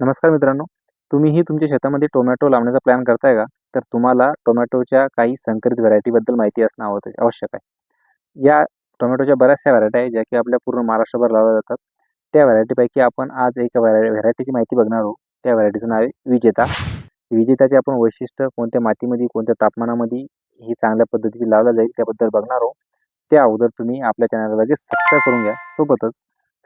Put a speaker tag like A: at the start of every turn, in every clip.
A: नमस्कार मित्रांनो तुम्हीही तुमच्या शेतामध्ये टोमॅटो लावण्याचा प्लॅन करताय का? तर तुम्हाला टोमॅटोच्या काही संकरित व्हरायटीबद्दल माहिती असणं आवत आवश्यक आहे. या टोमॅटोच्या बऱ्याचशा व्हरायटी आहेत ज्या की आपल्या पूर्ण महाराष्ट्रभर लावल्या जातात. त्या व्हरायटीपैकी आपण आज एका व्हराय व्हरायटीची माहिती बघणार आहोत. त्या व्हरायटीचं नाव आहे विजेता. विजेताचे आपण वैशिष्ट्य कोणत्या मातीमध्ये कोणत्या तापमानामध्ये ही चांगल्या पद्धतीची लावला जाईल त्याबद्दल बघणार आहोत. त्या अगोदर तुम्ही आपल्या चॅनलला लगेच सबस्क्राईब करून घ्या. सोबतच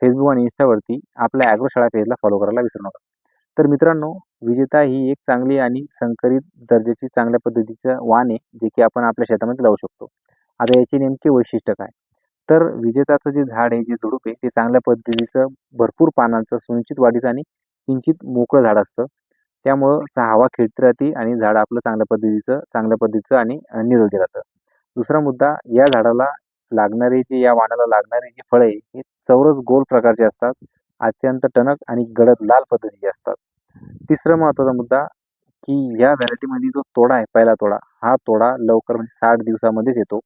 A: फेसबुक आणि इन्स्टावरती आपल्या ॲग्रोशाळा पेजला फॉलो करायला विसरू नका. तर मित्रांनो विजेता ही एक चांगली आणि संकरित दर्जाची चांगल्या पद्धतीचं वाण आहे जे की आपण आपल्या शेतामध्ये लावू शकतो. आता याचे नेमके वैशिष्ट्य काय? तर विजेताचं जे झाड आहे जे झुडूप आहे ते चांगल्या पद्धतीचं भरपूर पानांचं सुनिश्चित वाढीचं आणि किंचित मोकळं झाड असतं. त्यामुळं चा हवा खेळती राहते आणि झाड आपलं चांगल्या पद्धतीचं चांगल्या पद्धतीचं आणि अ, निरोगी राहतं. दुसरा मुद्दा या झाडाला लागणारे जे या वाणाला लागणारे जे फळे हे चौरस गोल प्रकारचे असतात. अत्यंत टणक आणि गडद लाल पद्धतीचे असतात. तिसरा महत्त्वाचा मुद्दा की या व्हरायटीमध्ये जो तोडा आहे पहिला तोडा हा तोडा लवकर म्हणजे साठ दिवसामध्येच येतो.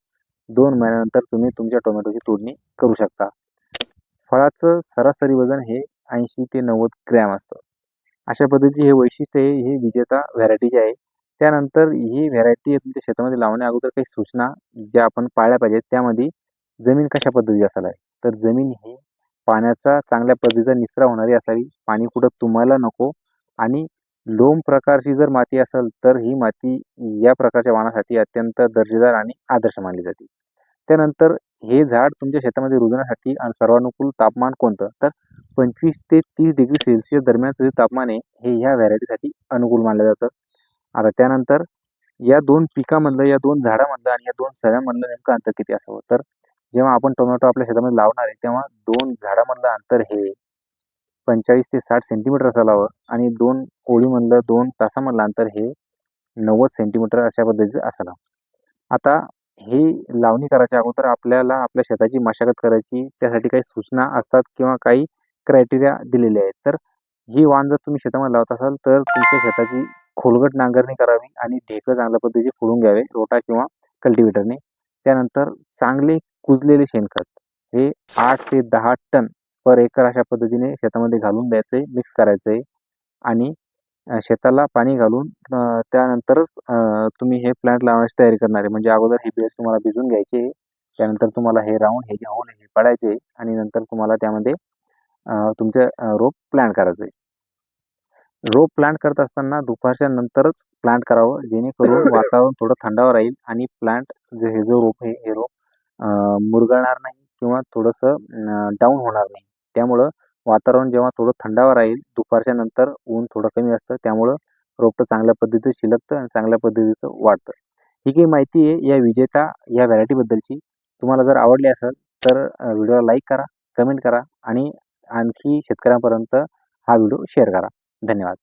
A: दोन महिन्यानंतर तुम्ही तुमच्या टोमॅटोची तोडणी करू शकता. फळाचं सरासरी वजन हे ऐंशी ते नव्वद ग्रॅम असतं. अशा पद्धतीचे हे वैशिष्ट्य आहे हे विजेता व्हरायटीचे आहे त्यानंतर ही व्हरायटी तुमच्या शेतामध्ये लावण्या अगोदर काही सूचना ज्या आपण पाळल्या पाहिजेत त्यामध्ये जमीन कशा पद्धतीची असायला आहे तर जमीन ही पाण्याचा चांगल्या पद्धतीचा निचरा होणारी असावी. पाणी कुठं तुम्हाला नको आणि लोम प्रकारची जर माती असेल तर ही माती या प्रकारच्या वाणासाठी अत्यंत दर्जेदार आणि आदर्श मानली जाते. त्यानंतर हे झाड तुमच्या शेतामध्ये रुजण्यासाठी आणि सर्वानुकूल तापमान कोणतं? तर पंचवीस ते तीस डिग्री सेल्सिअस दरम्यानचं जे तापमान आहे हे ह्या व्हरायटीसाठी अनुकूल मानलं जातं. आता त्यानंतर या दोन पिकामधलं या दोन झाडामधलं आणि या दोन सऱ्यामधलं नेमकं अंतर किती असावं? तर जेव्हा आपण टोमॅटो आपल्या शेतामध्ये लावणार आहे तेव्हा दोन झाडामधलं अंतर हे पंचेचाळीस ते साठ सेंटीमीटर असावं आणि दोन ओळीमधलं दोन तासामधलं अंतर हे नव्वद सेंटीमीटर अशा पद्धतीचं असावं. आता हे लावणी करायच्या अगोदर आपल्याला आपल्या शेताची मशागत करायची त्यासाठी काही सूचना असतात किंवा काही क्रायटेरिया दिलेले आहेत. तर ही वाण जर तुम्ही शेतामध्ये लावत असाल तर तुमच्या शेताची खोलगट नांगरणी करावी आणि ढेकं चांगल्या पद्धतीचे फोडून घ्यावे रोटा किंवा कल्टिवेटरने त्यानंतर चांगले कुजलेले शेणखत. हे आठ ते दहा टन पर एकर अशा पद्धतीने शेतामध्ये घालून द्यायचं आहे मिक्स करायचं आहे आणि शेताला पाणी घालून त्यानंतरच तुम्ही हे प्लांट लावण्याची तयारी करणार आहे. म्हणजे अगोदर हे बिल्स तुम्हाला भिजून घ्यायचे आहे. त्यानंतर तुम्हाला हे राऊंड हे होल हे पडायचे आणि नंतर तुम्हाला त्यामध्ये तुमचे रोप प्लांट करायचं आहे. रोप प्लांट करत असताना दुपारच्या नंतरच प्लांट करावं. जेणेकरून वातावरण थोडं थंडावर राहील आणि प्लांट जे हे जो रोप आहे हे रोप मुरगळणार नाही किंवा थोडंसं डाऊन होणार नाही. त्यामुळं वातावरण जेव्हा थोडं थंडावर राहील दुपारच्या नंतर ऊन थोडं कमी असतं त्यामुळं रोपटं चांगल्या पद्धतीचं शिलकतं आणि चांगल्या पद्धतीचं वाढतं. ही काही माहिती आहे या विजेता या व्हरायटीबद्दलची. तुम्हाला जर आवडली असेल तर व्हिडिओला लाईक करा कमेंट करा आणि आणखी शेतकऱ्यांपर्यंत हा व्हिडिओ शेअर करा. धन्यवाद.